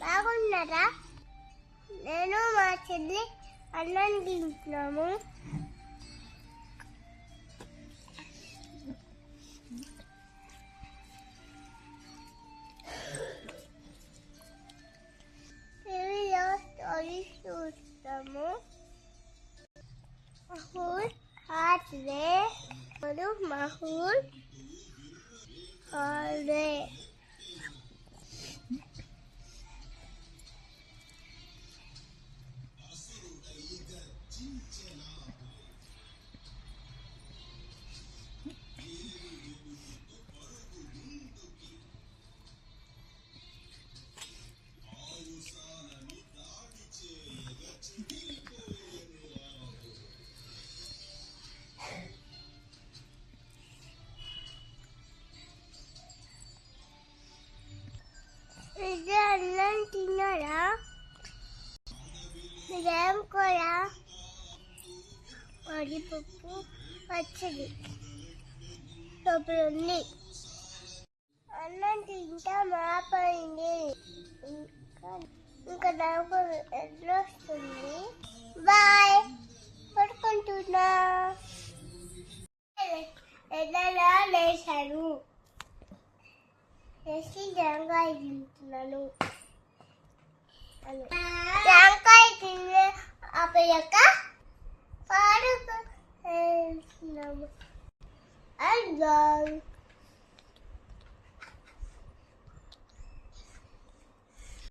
బాగున్నారా నేను మా చెల్లి అన్నం తింటున్నాము టీవీలో స్టోరీస్ చూస్తాము మహూల్ హార్ట్లే మరియు మహూల్ అన్నం తిన్నారా? ఇదేం కూర? వడిపప్పు పచ్చడి. లోపల ఉంది అన్నం తింటా మాపోయింది ఇంకా ఇంకా నాకు ఎట్లా వస్తుంది. బాయ్. పడుకుంటున్నా. ఎదలా లేశారు వేసి జాంకాయ తింటున్నాను. జాంకాయ తినే అప్పయ్యాక పాడుకు అండ్